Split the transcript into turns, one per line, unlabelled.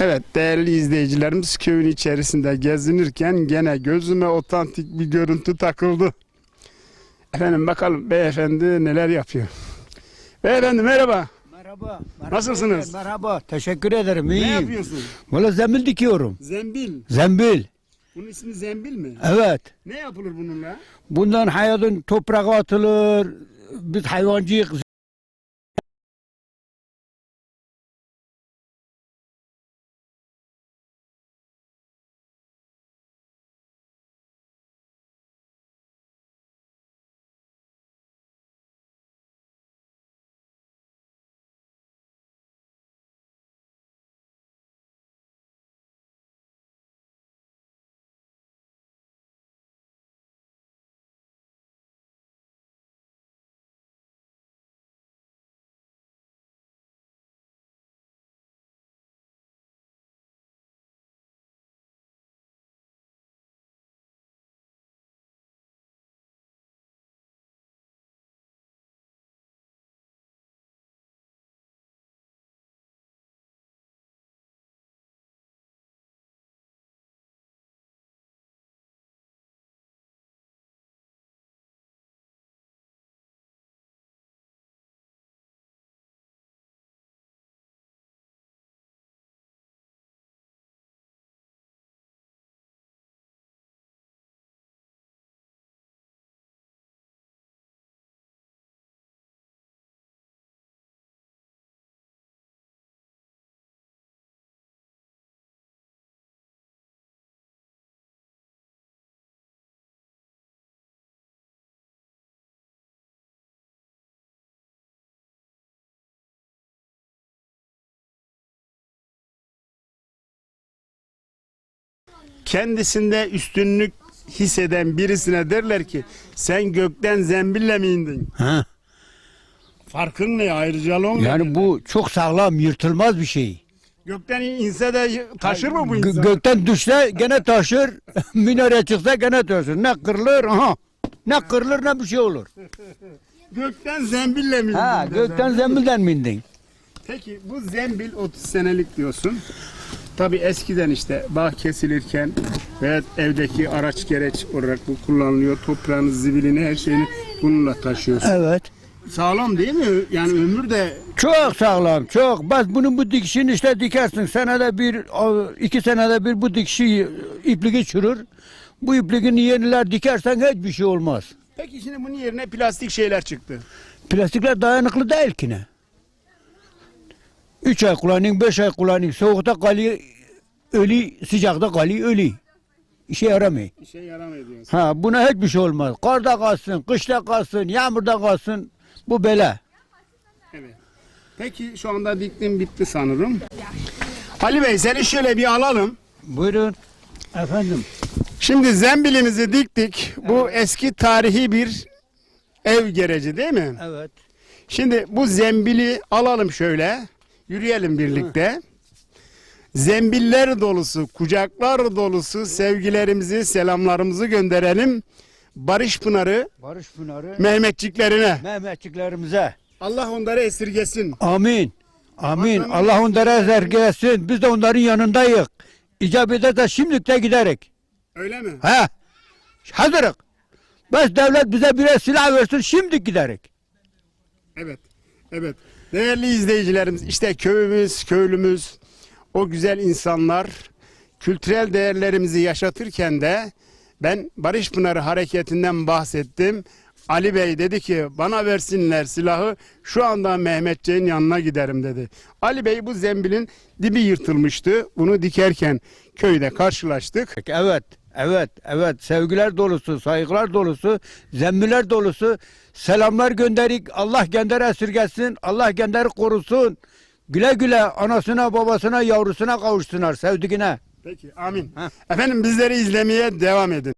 Evet değerli izleyicilerimiz köyün içerisinde gezinirken gene gözüme otantik bir görüntü takıldı. Efendim bakalım beyefendi neler yapıyor. Beyefendi merhaba.
Merhaba. merhaba
Nasılsınız?
Merhaba. Teşekkür ederim.
Ne
İyiyim.
yapıyorsun?
Valla zembil dikiyorum.
Zembil.
Zembil.
Bunun ismi zembil mi?
Evet.
Ne yapılır bununla?
Bundan hayatın toprağa atılır. Biz hayvancıyık.
Kendisinde üstünlük hisseden birisine derler ki sen gökten zembille mi indin?
Ha.
Farkın ne ayrıcalığın ne?
Yani bu çok sağlam, yırtılmaz bir şey.
Gökten inse de taşır mı bu
Gö-
insan?
gökten düşse gene taşır. Minare çıksa gene taşır. Ne kırılır? Aha. Ne kırılır ne bir şey olur.
Gökten zembille mi indin?
Ha, gökten zembilden mi indin?
Peki bu zembil 30 senelik diyorsun. Tabi eskiden işte bağ kesilirken veya evdeki araç gereç olarak bu kullanılıyor. Toprağını, zibilini, her şeyini bununla taşıyorsun.
Evet.
Sağlam değil mi? Yani ömür de
Çok sağlam, çok. Bak bunun bu dikişini işte dikersin. Senede bir, o, iki senede bir bu dikişi ipliği çürür. Bu ipliğini yeniler dikersen hiçbir şey olmaz.
Peki şimdi bunun yerine plastik şeyler çıktı.
Plastikler dayanıklı değil ki ne? Üç ay kullanayım, beş ay kullanayım. Soğukta kalıyor, ölü, sıcakta kalıyor, ölü. İşe yaramıyor.
İşe yaramıyor diyorsun.
Ha, buna hiçbir şey olmaz. Karda kalsın, kışta kalsın, yağmurda kalsın. Bu bela.
Evet. Peki şu anda diktim bitti sanırım. Ali Bey seni şöyle bir alalım.
Buyurun. Efendim.
Şimdi zembilimizi diktik. Bu eski tarihi bir ev gereci değil mi?
Evet.
Şimdi bu zembili alalım şöyle. Yürüyelim birlikte. Zembiller dolusu, kucaklar dolusu sevgilerimizi, selamlarımızı gönderelim. Barış Pınarı
Barış Pınarı.
Mehmetçiklerine.
Mehmetçiklerimize.
Allah onları esirgesin.
Amin. Amin.
Vatanı-
Allah onlara ezergesin. Biz de onların yanındayız. İcap ederse şimdilik de giderek.
Öyle mi?
He. Hazırız. Bes devlet bize birer silah versin şimdi giderek.
Evet. Evet. Değerli izleyicilerimiz işte köyümüz, köylümüz, o güzel insanlar kültürel değerlerimizi yaşatırken de ben Barış Pınarı hareketinden bahsettim. Ali Bey dedi ki bana versinler silahı şu anda Mehmetçiğin yanına giderim dedi. Ali Bey bu zembilin dibi yırtılmıştı. Bunu dikerken köyde karşılaştık.
Evet. Evet, evet. Sevgiler dolusu, saygılar dolusu, zemmiler dolusu. Selamlar gönderik. Allah gönder esirgesin. Allah gönder korusun. Güle güle anasına, babasına, yavrusuna kavuşsunlar sevdiğine.
Peki amin.
Heh.
Efendim bizleri izlemeye devam edin.